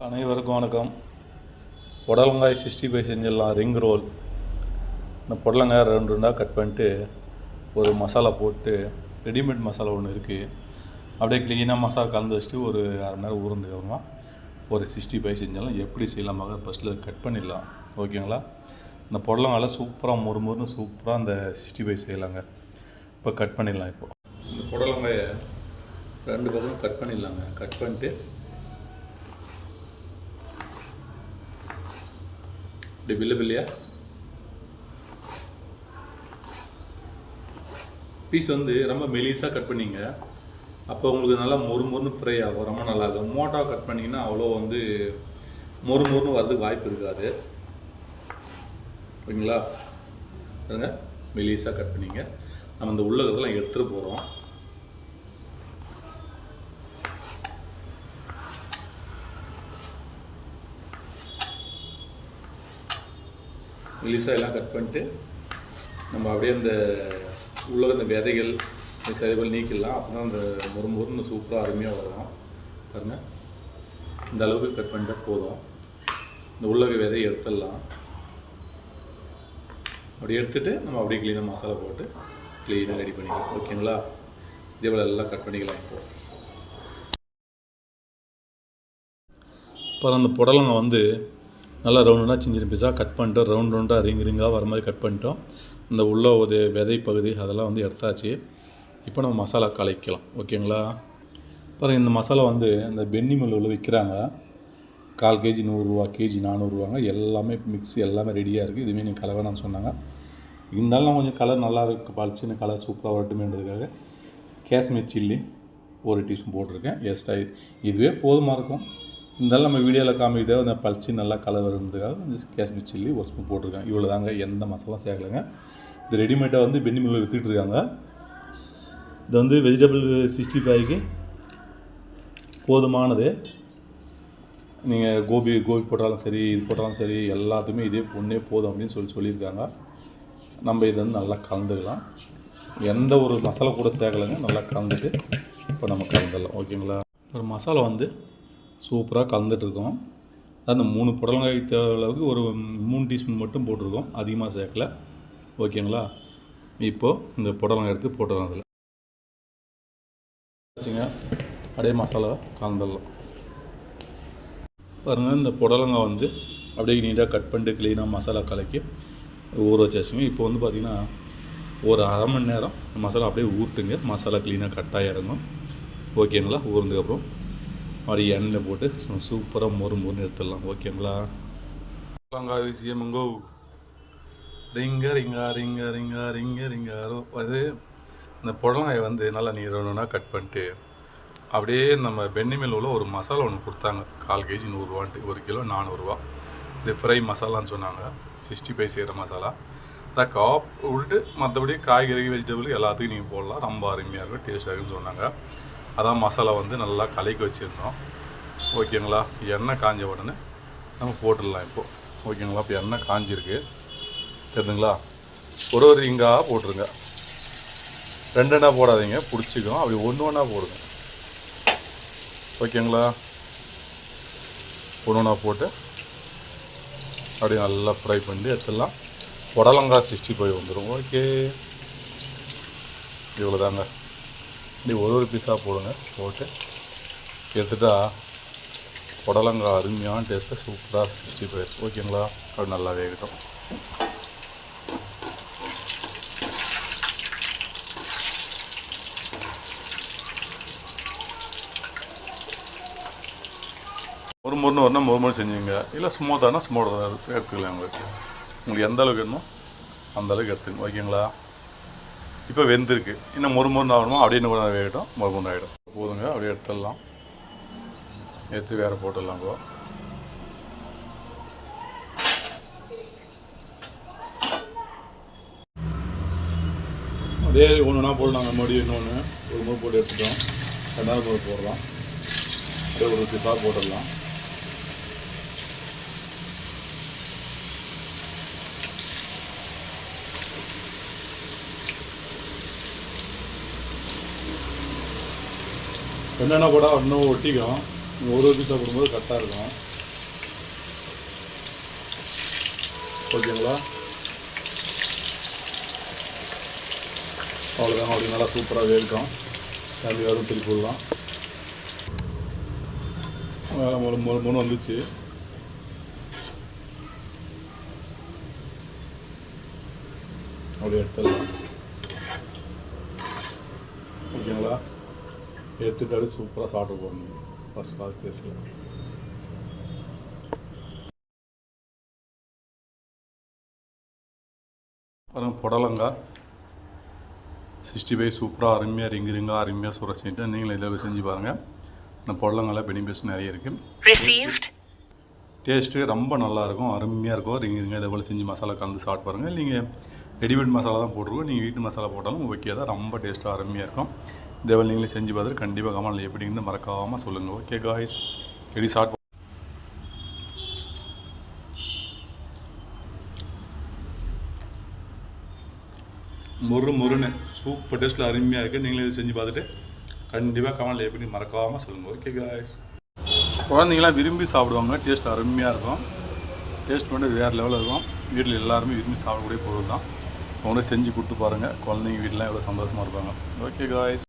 அனைவருக்கும் வணக்கம். புடலங்காய் சிக்ஸ்டி ஃபைவ் செஞ்சிடலாம் ரிங் ரோல் இந்த புடலங்காய் ரெண்டு ரெண்டாக கட் பண்ணிட்டு ஒரு மசாலா போட்டு ரெடிமேட் மசாலா ஒன்று இருக்குது அப்படியே க்ளீனாக மசாலா கலந்து வச்சுட்டு ஒரு அரை நேரம் ஊறதுக்கப்புறமா ஒரு சிக்ஸ்டி ஃபைவ் செஞ்சாலும் எப்படி செய்யலாமாக ஃபஸ்ட்டில் கட் பண்ணிடலாம். ஓகேங்களா? இந்த புடலங்காயில் சூப்பராக மொறு மொறுன்னு சூப்பராக அந்த சிக்ஸ்டி ஃபைவ் செய்யலாங்க. இப்போ கட் பண்ணிடலாம் இப்போது இந்த புடலங்காயை ரெண்டு பக்கமும் கட் பண்ணிடலாங்க. கட் பண்ணிட்டு இப்படி பில்லு பில்லையா பீஸ் வந்து ரொம்ப மெலிசாக கட் பண்ணிங்க. அப்போ உங்களுக்கு நல்லா மொறு மொறுன்னு ஃப்ரை ஆகும். ரொம்ப நல்லா இருக்கும். மோட்டாக கட் பண்ணிங்கன்னா அவ்வளோ வந்து மொறு மொறுன்னு வரதுக்கு வாய்ப்பு இருக்காது. ஓகேங்களா? பாருங்க. மெலிசாக கட் பண்ணிங்க. நம்ம இந்த உள்ள எடுத்துகிட்டு போகிறோம் மெலிசாக எல்லாம் கட் பண்ணிட்டு நம்ம அப்படியே அந்த உள்ள அந்த விதைகள் இந்த நீக்கிடலாம். அப்போ தான் அந்த மொறு மொறுன்னு சூப்பராக அருமையாக வரும். பாருங்க. இந்த அளவுக்கு கட் பண்ணிட்டா போதும். இந்த உள்ளக விதையை எடுத்துடலாம். அப்படி எடுத்துட்டு நம்ம அப்படியே க்ளீனாக மசாலா போட்டு க்ளீனாக ரெடி பண்ணிக்கலாம். ஓகேங்களா இதே போல் எல்லாம் கட் பண்ணிக்கலாம் இப்போ. அப்புறம் அந்த புடலங்க வந்து நல்லா ரவுண்டாக சின்ன சின்ன பீஸாக கட் பண்ணிட்டு ரவுண்ட் ரவுண்டாக ரிங் ரிங்காக வர மாதிரி கட் பண்ணிட்டோம். இந்த உள்ள ஒரு விதை பகுதி அதெல்லாம் வந்து எடுத்தாச்சு. இப்போ நம்ம மசாலா கலைக்கலாம். ஓகேங்களா அப்புறம் இந்த மசாலா வந்து அந்த பென்னி மில்லில் விற்கிறாங்க கால் கேஜி நூறுரூவா கேஜி நானூறுரூவாங்க எல்லாமே மிக்ஸி எல்லாமே ரெடியாக இருக்குது இதுவுமே நீங்கள் கலவை சொன்னாங்க. இருந்தாலும் கொஞ்சம் கலர் நல்லா இருக்கு. பளிச்சுன்னு கலர் சூப்பராக வரட்டுமேன்றதுக்காக காஷ்மீர் சில்லி ஒரு டீஸ்பூன் போட்டிருக்கேன். எக்ஸ்ட்ரா இதுவே போதுமாக இருக்கும்? இருந்தாலும் நம்ம வீடியோவில் காமிக்கிட்டே அந்த பளிச்சு நல்லா கலர் வருன்றதுக்காக இந்த காஷ்மீர் சில்லி ஒரு ஸ்பூன் போட்டிருக்கேன் இவ்வளோ தாங்க எந்த மசாலா சேர்க்கலைங்க. இது ரெடிமேடாக வந்து பென்னி மில்லில் விற்றுட்டு இருக்காங்க. இது வந்து வெஜிடபிள் சிக்ஸ்டி ஃபைவ்க்கு போதுமானது. நீங்கள் கோபி கோபி போட்டாலும் சரி இது போட்டாலும் சரி எல்லாத்துக்குமே இதே பொண்ணே போதும் அப்படின்னு சொல்லி சொல்லியிருக்காங்க. நம்ம இதை வந்து நல்லா கலந்துக்கலாம். எந்த ஒரு மசாலா கூட சேர்க்கலைங்க நல்லா கலந்துட்டு இப்போ நம்ம கலந்துடலாம். ஓகேங்களா? ஒரு மசாலா வந்து சூப்பராக கலந்துட்டுருக்கோம் அந்த மூணு புடலங்காய் தேவை அளவுக்கு ஒரு மூணு டீஸ்பூன் மட்டும் போட்டிருக்கோம். அதிகமாக சேர்க்கல. ஓகேங்களா? இப்போது இந்த புடலங்காய் எடுத்து போட்டுறோம் அதில். வச்சுங்க. அப்படியே மசாலா கலந்துடலாம். பாருங்கள் இந்த புடலங்காய் வந்து அப்படியே நீட்டாக கட் பண்ணிட்டு க்ளீனாக மசாலா கலக்கி ஊற வச்சாச்சுங்க. இப்போ வந்து பார்த்திங்கன்னா ஒரு அரை மணி நேரம் மசாலா அப்படியே ஊட்டுங்க மசாலா க்ளீனாக கட்டாக இறங்கும். ஓகேங்களா? ஊர்ந்ததுக்கப்புறம் மாதிரி எண்ணெயில் போட்டு சூப்பராக மொறு மொறுன்னு எடுத்துடலாம். ஓகேங்களா? புடலங்காய் விஷயமங்கோ ரிங்க ரிங்கா ரிங்க ரிங்கா ரிங்க ரிங்கா. அது இந்த புடலங்காயை வந்து நல்லா நீர் ஒன்றா கட் பண்ணிட்டு அப்படியே நம்ம பென்னிமேல் உள்ள ஒரு மசாலா ஒன்று கொடுத்தாங்க. கால் கேஜி நூறுரூவான்ட்டு. ஒரு கிலோ நானூறுரூவா. இது ஃப்ரை மசாலான்னு சொன்னாங்க. சிக்ஸ்டி ஃபைவ் செய்கிற மசாலா. அதை காப் விட்டு மற்றபடி காய்கறி வெஜிடபிள் எல்லாத்துக்கும் நீங்கள் போடலாம். ரொம்ப அருமையாக இருக்கும் டேஸ்ட்டாக இருக்குன்னு சொன்னாங்க. அதான் மசாலா வந்து நல்லா கலக்கி வச்சுருந்தோம். ஓகேங்களா? எண்ணெய் காஞ்ச உடனே நம்ம போட்டுடலாம் இப்போது ஓகேங்களா? இப்போ எண்ணெய் காஞ்சிருக்கு. தெரியுதுங்களா ஒரு ஒரு இங்காக போட்டுருங்க. ரெண்டு எண்ணெய் போடாதீங்க. பிடிச்சிக்கும். அப்படி ஒன்று ஒன்றா போடுங்க. ஓகேங்களா? ஒன்று ஒன்றா போட்டு அப்படியே நல்லா ஃப்ரை பண்ணி எடுத்துடலாம். புடலங்காய் சிக்ஸ்டி ஃபைவ் வந்துடும் ஓகே. இவ்வளோதாங்க இப்படி ஒரு ஒரு பீஸாக போடுங்க போட்டு எடுத்துட்டா புடலங்காய் அருமையான டேஸ்ட்டில் சூப்பராக சிக்ஸ்டி ஃபைவ் ஓகேங்களா அது நல்லா வேகட்டும் ஒரு முறை வரணும் ஒரு முறை செஞ்சுங்க. இல்லை ஸ்மூத்தானா ஸ்மூத்தாக எடுத்துக்கலாம் உங்களுக்கு. உங்களுக்கு எந்த அளவுக்கு வேணுமோ அந்த அளவுக்கு எடுத்துக்கங்க. ஓகேங்களா இப்போ வெந்திருக்கு. இன்னும் ஒரு முறை ஆகணுமா? அப்படியே இன்னும் கொஞ்சம் வேகட்டும். ஒரு ஆகிடும். போதுங்க. அப்படியே எடுத்துடலாம். எடுத்து வேறு போட்டுடலாம் இப்போ. அப்படியே ஒன்று ஒன்றா போடலாம் மறுபடியும் இன்னொன்று ஒரு முறை போட்டு எடுத்துட்டோம். ரெண்டாவது முறை போடலாம். அப்படியே ஒரு பீஸாக போட்டுடலாம். என்னென்ன கூட இன்னும் ஒட்டிக்கும். ஒரு வச்சு சாப்பிடும்போது கரெக்டாக இருக்கும். ஓகேங்களா? அவ்வளோதாங்க அப்படி நல்லா சூப்பராக வேர்க்கும் தம்பி வரும் திருப்பி விடலாம் வேலை மூணு மூணு மூணு வந்துச்சு. அப்படியே எடுத்துடலாம் ஓகேங்களா எடுத்துட்டாலே சூப்பராக சாப்பிட்டு போகணும். ஃபஸ்ட் கிளாஸ் டேஸ்ட்டில் பாருங்க புடலங்காய் சிக்ஸ்டி ஃபைவ் சூப்பராக அருமையாக ரிங்கு ரிங்காக அருமையாக சுர செஞ்சுட்டு நீங்களும் இதில் செஞ்சு பாருங்கள் இந்த புடலங்காயில் பெனிஃபிட்ஸ் நிறைய இருக்குது. டேஸ்ட்டு ரொம்ப நல்லாயிருக்கும் அருமையாக இருக்கும். ரிங்கு ரிங்காக இதை போல் செஞ்சு மசாலா கலந்து சாப்பிட்டு பாருங்கள் நீங்கள் ரெடிமேட் மசாலா தான் போட்டிருக்கோம். நீங்கள் வீட்டு மசாலா போட்டாலும் ஓகே தான். ரொம்ப டேஸ்ட்டாக அருமையாக இருக்கும். இதே நீங்களே செஞ்சு பார்த்துட்டு கண்டிப்பாக கமெண்ட்டில் எப்படின்னு மறக்காமல் சொல்லுங்கள் ஓகே காய்ஸ் எடி சாப்பிட்டு மொறு மொறுன்னு சூப்பர் டேஸ்ட்டில் அருமையாக இருக்குது நீங்களே இதை செஞ்சு பார்த்துட்டு கண்டிப்பாக கமெண்ட்டில் எப்படி மறக்காமல் சொல்லுங்கள் ஓகே காய்ஸ் குழந்தைங்களாம் விரும்பி சாப்பிடுவாங்க. டேஸ்ட் அருமையாக இருக்கும். டேஸ்ட் மட்டும் வேறு லெவலில் இருக்கும். வீட்டில் எல்லாருமே விரும்பி சாப்பிடக்கூடிய பொருள் தான். உங்களே செஞ்சு கொடுத்து பாருங்கள் குழந்தைங்க வீட்டிலாம் எவ்வளோ சந்தோஷமாக இருப்பாங்க. Okay guys